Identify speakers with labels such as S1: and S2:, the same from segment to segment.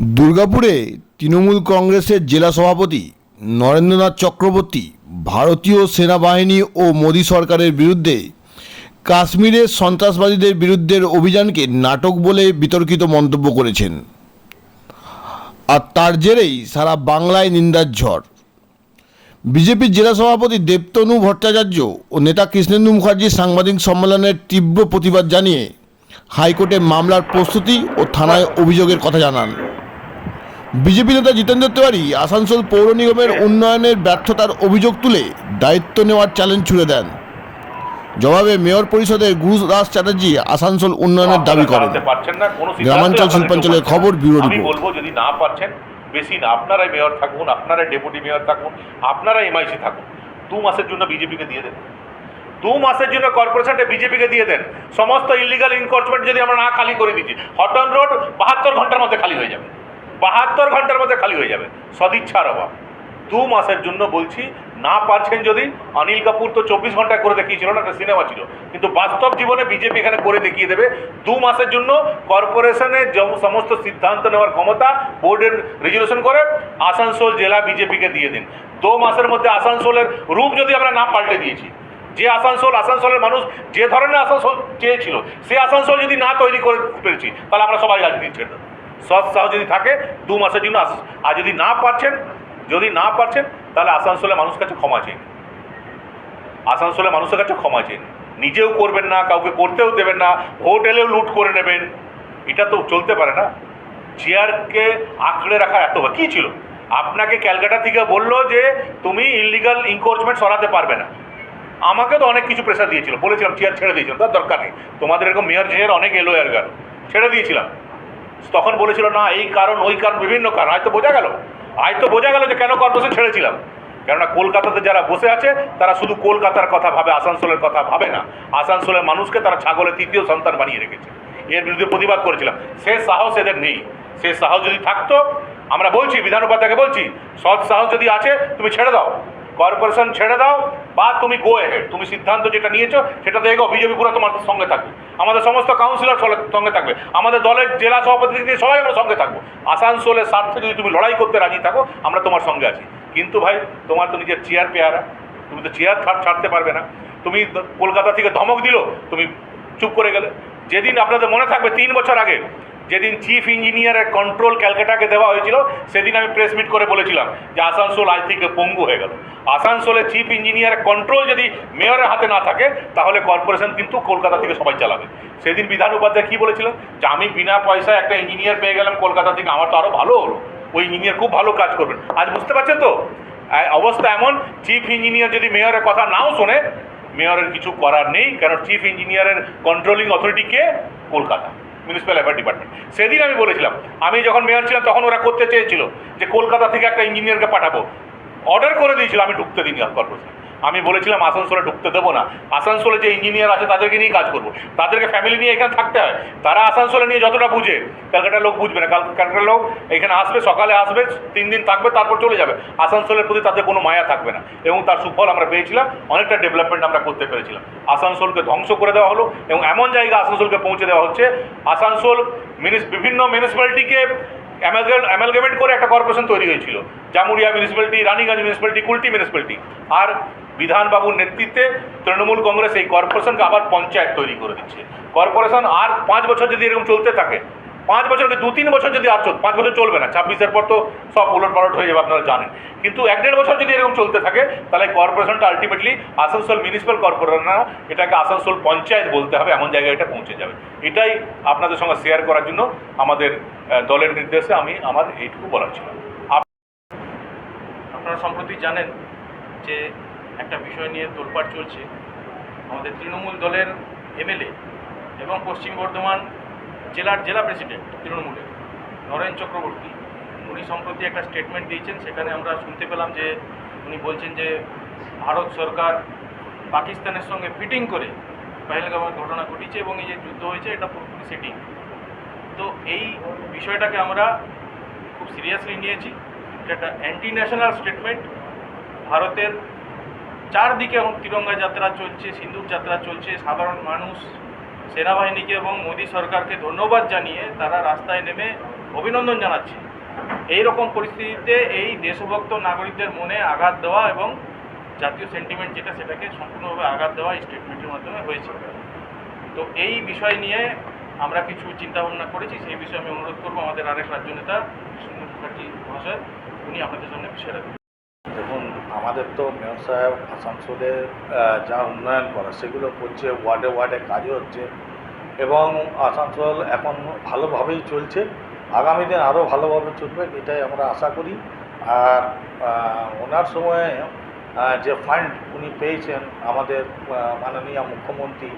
S1: দুর্গাপুরে তৃণমূল কংগ্রেসের জেলা সভাপতি নরেন্দ্রনাথ চক্রবর্তী, ভারতীয় সেনাবাহিনী ও মোদী সরকারের বিরুদ্ধে কাশ্মীরের সন্ত্রাসবাদীদের বিরুদ্ধে অভিযানকে নাটক বলে বিতর্কিত মন্তব্য করেছেন। আর তার জেরেই সারা বাংলায় নিন্দার ঝড়। বিজেপির জেলা সভাপতি দেবতনু ভট্টাচার্য ও নেতা কৃষ্ণেন্দু মুখার্জির সাংবাদিক সম্মেলনের তীব্র প্রতিবাদ জানিয়ে হাইকোর্টে মামলার প্রস্তুতি ও থানায় অভিযোগের কথা জানান। বিজেপি নেতা জিতেন্দ্র তিওয়ারি আসানসোল পৌর নিগমের উন্নয়নের ব্যর্থতার অভিযোগ তুলে দায়িত্ব নেওয়ার চ্যালেঞ্জ ছুড়ে দেন। জবাবে মেয়র পরিষদের গুরুদাস চ্যাটার্জি আসানসোল উন্নয়নের দাবি করেন।
S2: পারছেন না কোনো
S1: গ্রামাঞ্চল শিল্পাঞ্চলের খবর, ব্যুরো রিপোর্ট।
S2: বলব যদি না পারছেন বেশি না আপনারাই মেয়র থাকুন আপনারাই ডেপুটি মেয়র থাকুন আপনারাই এমআইসি থাকুন। দু মাসের জন্য বিজেপিকে দিয়ে দেন। দু মাসের জন্য কর্পোরেশনটা বিজেপিকে দিয়ে দেন। সমস্ত ইলিগাল ইনকোর্সমেন্ট যদি আমরা না খালি করে দিচ্ছি হটন রোড বাহাত্তর ঘণ্টার মধ্যে খালি হয়ে যাবে। বাহাত্তর ঘণ্টার মধ্যে খালি হয়ে যাবে। সদিচ্ছার অভাব। দু মাসের জন্য বলছি, না পারছেন যদি, অনিল কাপুর তো চব্বিশ ঘন্টায় করে দেখিয়েছিল না, একটা সিনেমা ছিল। কিন্তু বাস্তব জীবনে বিজেপি এখানে করে দেখিয়ে দেবে। দু মাসের জন্য কর্পোরেশনের সমস্ত সিদ্ধান্ত নেওয়ার ক্ষমতা বোর্ডের রেজুলেশন করে আসানসোল জেলা বিজেপিকে দিয়ে দিন। দু মাসের মধ্যে আসানসোলের রূপ যদি আমরা না পাল্টে দিয়েছি, যে আসানসোল, আসানসোলের মানুষ যে ধরনের আসানসোল চেয়েছিল, সে আসানসোল যদি না তৈরি করে পেরেছি, তাহলে আমরা সবাই রাজনীতি ছেড়ে দেবো। সৎ সাহ যদি থাকে, দু মাসের জন্য আর যদি না পারছেন, যদি না পারছেন, তাহলে আসানসোলের মানুষের কাছে ক্ষমা চেন নিন। আসানসোলের মানুষের কাছে ক্ষমা চেন নিজেও করবেন না, কাউকে করতেও দেবেন না ভোট এলেও লুট করে নেবেন। এটা তো চলতে পারে না। চেয়ারকে আঁকড়ে রাখা এত কী ছিল? আপনাকে ক্যালকাটা থেকে বলল যে, তুমি ইলিগাল ইনকোর্সমেন্ট সরাতে পারবে না। আমাকে তো অনেক কিছু প্রেশার দিয়েছিল। বলেছিলাম, চেয়ার ছেড়ে দিয়েছিলাম, তার দরকার নেই। তোমাদের এরকম মেয়র চেয়ার অনেক এলো এর গেল। ছেড়ে দিয়েছিলাম। তখন বলেছিল, না, এই কারণ, ওই কারণ, বিভিন্ন কারণ। হয়তো বোঝা গেল। হয়তো বোঝা গেল যে কেন কর্পোরেশন ছেড়েছিলাম। কেননা কলকাতাতে যারা বসে আছে, তারা শুধু কলকাতার কথা ভাবে, আসানসোলের কথা ভাবে না। আসানসোলের মানুষকে তারা ছাগলের তৃতীয় সন্তান বানিয়ে রেখেছে। এর বিরুদ্ধে প্রতিবাদ করেছিলাম। সে সাহস এদের নেই। সে সাহস যদি থাকতো, আমরা বলছি, বিধান উপাধ্যায়কে বলছি, সৎ সাহস যদি আছে, তুমি ছেড়ে দাও। কর্পোরেশন ছেড়ে দাও, বা তুমি গো হেড তুমি সিদ্ধান্ত যেটা নিয়েছো সেটা দেখো, বিজেপি পুরো তোমার সঙ্গে থাকবে। আমাদের সমস্ত কাউন্সিলর সঙ্গে থাকবে। আমাদের দলের জেলা সভাপতি সবাই আমরা সঙ্গে থাকব। আসানসোলের স্বার্থে যদি তুমি লড়াই করতে রাজি থাকো, আমরা তোমার সঙ্গে আছি। কিন্তু ভাই, তোমার তো নিজের চেয়ার পেয়ারা। তুমি তো চেয়ার ছাড়তে পারবে না। তুমি কলকাতা থেকে ধমক দিল, তুমি চুপ করে গেলে। যেদিন আপনাদের মনে থাকবে, তিন বছর আগে যেদিন চিফ ইঞ্জিনিয়ারের কন্ট্রোল ক্যালকাটাকে দেওয়া হয়েছিল, সেদিন আমি প্রেস মিট করে বলেছিলাম যে আসানসোল আজ থেকে পঙ্গু হয়ে গেল। আসানসোলের চিফ ইঞ্জিনিয়ারের কন্ট্রোল যদি মেয়রের হাতে না থাকে, তাহলে কর্পোরেশন কিন্তু কলকাতা থেকে সবাই চালাবে। সেদিন বিধান উপাধ্যায় কী বলেছিলেন? যে আমি বিনা পয়সায় একটা ইঞ্জিনিয়ার পেয়ে গেলাম কলকাতা থেকে, আমার তো আরও ভালো হলো। ওই ইঞ্জিনিয়ার খুব ভালো কাজ করবেন। আজ বুঝতে পারছেন তো? অবস্থা এমন চিফ ইঞ্জিনিয়ার যদি মেয়রের কথা নাও শোনে মেয়রের কিছু করার নেই, কারণ চিফ ইঞ্জিনিয়ারের কন্ট্রোলিং অথরিটি কে? কলকাতা। মিউনিসিপ্যাল অ্যাফেয়ার ডিপার্টমেন্ট সেদিন আমি বলেছিলাম, আমি যখন মেয়র ছিলাম তখন ওরা করতে চেয়েছিল যে কলকাতা থেকে একটা ইঞ্জিনিয়ারকে পাঠাবো। অর্ডার করে দিয়েছিল, আমি ঢুকতে দিইনি কর্পোরেশন। আমি বলেছিলাম আসানসোলে ঢুকতে দেবো না। আসানসোলে যে ইঞ্জিনিয়ার আছে তাদেরকে নিয়ে কাজ করব। তাদেরকে ফ্যামিলি নিয়ে এখানে থাকতে হয়। তারা আসানসোলে নিয়ে যতটা বুঝে ক্যালকাটার লোক বুঝবে না। ক্যালকাটার লোক এখানে আসবে, সকালে আসবে, তিন দিন থাকবে, তারপর চলে যাবে। আসানসোলের প্রতি তাদের কোনো মায়া থাকবে না। এবং তার সুফল আমরা পেয়েছিলাম, অনেকটা ডেভেলপমেন্ট আমরা করতে পেরেছিলাম। আসানসোলকে ধ্বংস করে দেওয়া হলো এবং এমন জায়গা আসানসোলকে পৌঁছে দেওয়া হচ্ছে। আসানসোল মিনিস বিভিন্ন মিউনিসিপ্যালিটিকে অ্যামালগেমেট করে একটা কর্পোরেশন তৈরি হয়েছিল। Jamuria municipality Raniganj municipality Kulti municipality আর বিধানবাবুর নেতৃত্বে তৃণমূল কংগ্রেস এই কর্পোরেশনকে আবার পঞ্চায়েত তৈরি করে দিচ্ছে। কর্পোরেশন আর পাঁচ বছর যদি এরকম চলতে থাকে পাঁচ বছর দু, তিন বছর যদি আর চল পাঁচ বছর চলবে না, ছাব্বিশের পর তো সব উলট পালট হয়ে যাবে, আপনারা জানেন। কিন্তু এক দেড় বছর যদি এরকম চলতে থাকে, তাহলে কর্পোরেশনটা আলটিমেটলি আসানসোল মিউনিসিপ্যাল কর্পোরেশন না এটাকে আসানসোল পঞ্চায়েত বলতে হবে, এমন জায়গায় এটা পৌঁছে যাবে। এটাই আপনাদের সঙ্গে শেয়ার করার জন্য আমাদের দলের নির্দেশে আমি আমার এইটুকু বলার ছিল।
S3: আপনারা সম্প্রতি জানেন যে একটা বিষয় নিয়ে তোলপাড় চলছে। আমাদের তৃণমূল দলের এমএলএ এবং পশ্চিম বর্ধমান জেলার জেলা প্রেসিডেন্ট তৃণমূলের নরেন চক্রবর্তী। উনি সম্প্রতি একটা স্টেটমেন্ট দিয়েছেন, সেখানে আমরা শুনতে পেলাম যে উনি বলছেন যে ভারত সরকার পাকিস্তানের সঙ্গে ফিটিং করে পেহেলগামের ঘটনা ঘটিয়েছে এবং এই যে যুদ্ধ হয়েছে, এটা পুরোপুরি সেটিং তো এই বিষয়টাকে আমরা খুব সিরিয়াসলি নিয়েছি। এটা অ্যান্টি ন্যাশনাল স্টেটমেন্ট ভারতের চারদিকে এখন তিরঙ্গা যাত্রা চলছে সিন্দুর যাত্রা চলছে, সাধারণ মানুষ সেনাবাহিনীকে এবং মোদী সরকারকে ধন্যবাদ জানিয়ে তারা রাস্তায় নেমে অভিনন্দন জানাচ্ছে। এই রকম পরিস্থিতিতে এই দেশভক্ত নাগরিকদের মনে আঘাত দেওয়া এবং জাতীয় সেন্টিমেন্ট যেটা সেটাকে সম্পূর্ণভাবে আঘাত দেওয়া স্টেটমেন্টের মাধ্যমে হয়েছে। তো এই বিষয় নিয়ে আমরা কিছু চিন্তা ভাবনা করেছি। সেই বিষয়ে আমি অনুরোধ করব আমাদের আরেক রাজ্য নেতা কৃষ্ণ মুখার্জি মহাশয়, উনি আপনাদের সামনে বিষয়টা
S4: দেখুন, আমাদের তো মেয়র সাহেব আসানসোলে যা উন্নয়ন করা, সেগুলো করছে, ওয়ার্ডে ওয়ার্ডে কাজও হচ্ছে এবং আসানসোল এখন ভালোভাবেই চলছে। আগামী দিন আরও ভালোভাবে চলবে, এটাই আমরা আশা করি। আর ওনার সময়ে যে ফান্ড উনি পেয়েছেন, আমাদের মাননীয় মুখ্যমন্ত্রী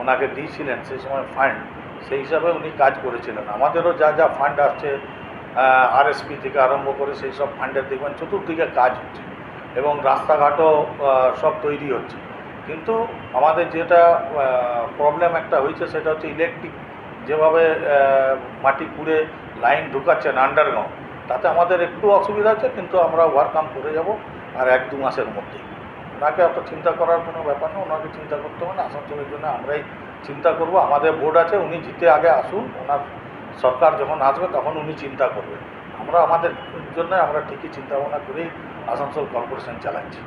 S4: ওনাকে দিয়েছিলেন, সেই সময় ফান্ড, সেই হিসাবে উনি কাজ করেছিলেন। আমাদেরও যা যা ফান্ড আসছে আরএসপি থেকে আরম্ভ করে সেই সব ফান্ডের দেখবেন চতুর্দিকে কাজ হচ্ছে এবং রাস্তাঘাটও সব তৈরি হচ্ছে। কিন্তু আমাদের যেটা প্রবলেম একটা হয়েছে সেটা হচ্ছে ইলেকট্রিক যেভাবে মাটি কুড়ে লাইন ঢুকাচ্ছেন আন্ডারগ্রাউন্ড তাতে আমাদের একটু অসুবিধা আছে কিন্তু আমরা ওয়ার্কাম করে যাব আর এক দু মাসের মধ্যেই ওনাকে অত চিন্তা করার কোনো ব্যাপার না, ওনাকে চিন্তা করতে হবে না, আসানসোলের জন্য আমরাই চিন্তা করব। আমাদের বোর্ড আছে, উনি জিতে আগে আসুন, ওনার সরকার যখন আসবে, তখন উনি চিন্তা করবেন। আমরা আমাদের জন্য আমরা ঠিকই চিন্তা ভাবনা করেই আসানসোল কর্পোরেশন চালাচ্ছি।